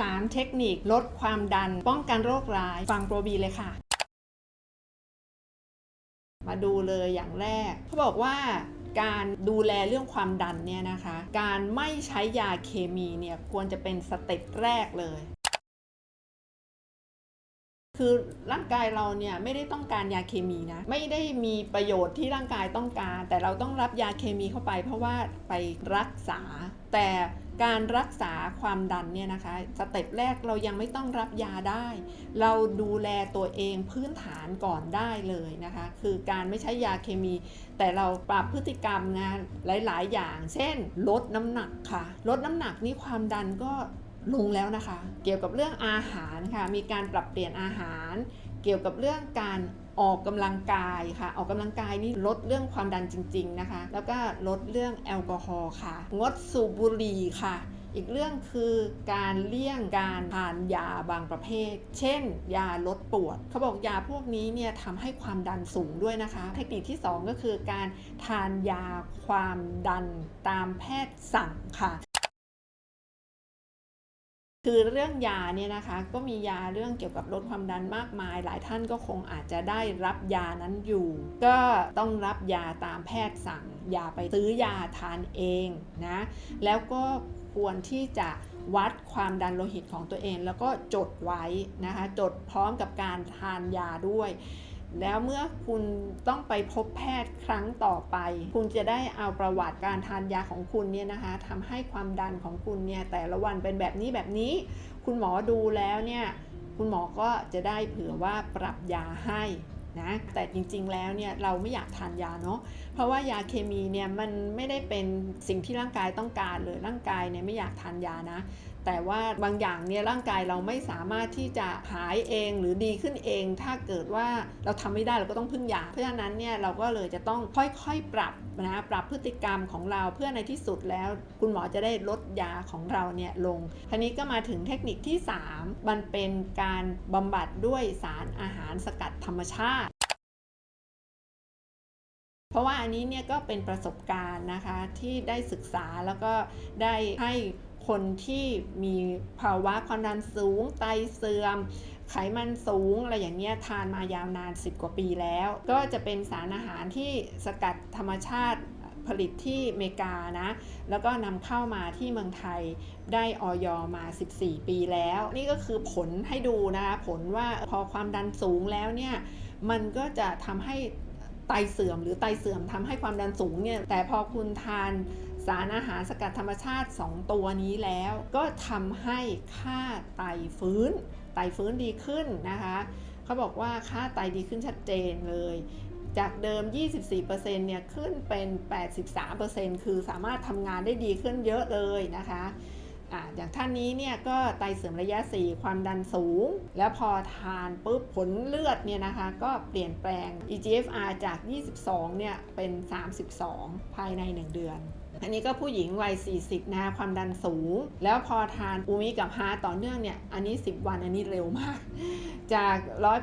3 เทคนิคลดความดัน ป้องกันโรคร้าย ฟังโปรบีเลยค่ะ มาดูเลยอย่างแรกเขาบอกว่าการดูแลเรื่องความดันเนี่ยนะคะ การไม่ใช้ยาเคมีเนี่ยควรจะเป็นสเต็ปแรกเลย คือร่างกายเราเนี่ยไม่ได้ต้องการยาเคมีนะไม่ได้มีประโยชน์ที่ร่างกายต้องการ แต่เราต้องรับยาเคมีเข้าไป เพราะว่าไปรักษา แต่การรักษาความดันเนี่ยนะคะสเต็ปแรกเรายังไม่ต้องรับยาได้ เราดูแลตัวเองพื้นฐานก่อนได้เลยนะคะ คือการไม่ใช้ยาเคมี แต่เราปรับพฤติกรรมงานหลาย ๆ อย่าง เช่น ลดน้ำหนักค่ะ ลดน้ำหนักนี่ความดันก็ ลงแล้วนะคะ เกี่ยวกับเรื่องอาหารค่ะ มีการปรับเปลี่ยนอาหาร เกี่ยวกับเรื่องการออกกำลังกายค่ะ ออกกำลังกายนี่ลดเรื่องความดันจริง ๆนะคะ แล้วก็ลดเรื่องแอลกอฮอล์ค่ะ งดสูบบุหรี่ค่ะ อีกเรื่องคือการเลี่ยงการทานยาบางประเภท เช่น ยาลดปวด เขาบอกยาพวกนี้เนี่ยทำให้ความดันสูงด้วยนะคะ เทคนิคที่ 2 ก็คือการทานยาความดันตามแพทย์สั่งค่ะ คือเรื่องยาเนี่ยนะคะก็มียาเรื่องเกี่ยวกับลดความดันมากมาย หลายท่านก็คงอาจจะได้รับยานั้นอยู่ ก็ต้องรับยาตามแพทย์สั่ง อย่าไปซื้อยาทานเองนะแล้วก็ควรที่จะวัดความดันโลหิตของตัวเอง แล้วก็จดไว้นะคะจดพร้อมกับการทานยาด้วย แล้วเมื่อคุณต้องไปพบแพทย์ครั้งต่อไป คุณจะได้เอาประวัติการทานยาของคุณเนี่ยนะคะทำให้ความดันของคุณเนี่ยแต่ละวันเป็นแบบนี้แบบนี้ คุณหมอดูแล้วเนี่ยคุณหมอก็จะได้เผื่อว่าปรับยาให้นะแต่จริงๆ แล้วเนี่ยเราไม่อยากทานยาเนาะเพราะว่ายาเคมีเนี่ยมันไม่ได้เป็นสิ่งที่ร่างกายต้องการเลยร่างกายเนี่ยไม่อยากทานยานะ แต่ว่าบางอย่างเนี่ยร่างกายเราไม่สามารถที่จะหายเองหรือดีขึ้นเอง ถ้าเกิดว่าเราทำไม่ได้เราก็ต้องพึ่งยาเพราะฉะนั้นเนี่ยเราก็เลยจะต้องค่อยๆปรับนะปรับพฤติกรรมของเราเพื่อในที่สุดแล้ว คุณหมอจะได้ลดยาของเราเนี่ยลงทีนี้ก็มาถึงเทคนิคที่ 3 มันเป็นการบำบัดด้วยสารอาหารสกัดธรรมชาติเพราะว่าอันนี้เนี่ยก็เป็นประสบการณ์นะคะที่ได้ศึกษาแล้วก็ได้ให้ คนที่มีภาวะความดันสูง ไตเสื่อม ไขมันสูง อะไรอย่างเงี้ยทานมายาวนาน 10 กว่าปีแล้ว ก็จะเป็นสารอาหารที่สกัดธรรมชาติผลิตที่อเมริกานะ แล้วก็นำเข้ามาที่เมืองไทยได้ออยมา 14 ปีแล้ว นี่ก็คือผลให้ดูนะคะผลว่าพอความดันสูงแล้วเนี่ย มันก็จะทำให้ไตเสื่อมหรือไตเสื่อมทำให้ความดันสูงเนี่ย แต่พอคุณทานารอาหารสกัดธรรมชาติ 2 ตัวนี้แล้ว ก็ทำให้ค่าไตฟื้น ไตฟื้นดีขึ้นนะคะเขาบอกว่าค่าไตดีขึ้นชัดเจนเลย จากเดิม 24%เนี่ยขึ้นเป็น 83%คือสามารถทำงานได้ดีขึ้นเยอะเลยนะคะอ่าอย่างท่านนี้เนี่ยก็ไตเสื่อมระยะ 4 ความดันสูง แล้วพอทานปุ๊บผลเลือดเนี่ยนะคะ ก็เปลี่ยนแปลง eGFR จาก 22 เนี่ยเป็น 32 ภายใน 1 เดือน อันนี้ก็ผู้หญิงวัย 40 นะความดันสูง แล้วพอทานอูมิกับฮาต่อเนื่องเนี่ย อันนี้ 10 วันอันนี้เร็วมาก จาก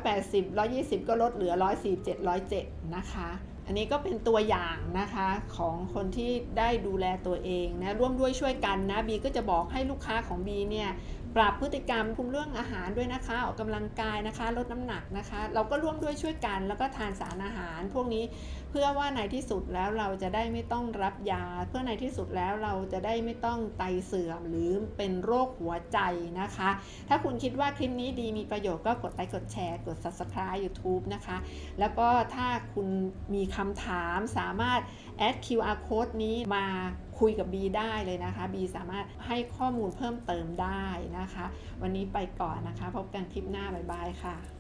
180 120 ก็ลดเหลือ 147 107 นะคะ อันนี้ก็เป็นตัวอย่างนะคะของคนที่ได้ดูแลตัวเองนะร่วมด้วยช่วยกันนะบีก็จะบอกให้ลูกค้าของบีเนี่ยปรับพฤติกรรมคุมเรื่องอาหารด้วยนะคะ ออกกำลังกายนะคะ ลดน้ำหนักนะคะ เราก็ร่วมด้วยช่วยกันแล้วก็ทานสารอาหาร พวกนี้เพื่อว่าในที่สุดแล้วเราจะได้ไม่ต้องรับยา เพื่อในที่สุดแล้วเราจะได้ไม่ต้องไตเสื่อมหรือเป็นโรคหัวใจนะคะ ถ้าคุณคิดว่าคลิปนี้ดีมีประโยชน์ก็กดไลค์กดแชร์กด subscribe YouTube นะคะ แล้วก็ถ้าคุณมีคำถามสามารถแอด QR code นี้มา คุยกับบีได้เลยนะคะบีสามารถให้ข้อมูลเพิ่มเติมได้นะคะ วันนี้ไปก่อนนะคะ พบกันคลิปหน้า บ๊ายบายค่ะ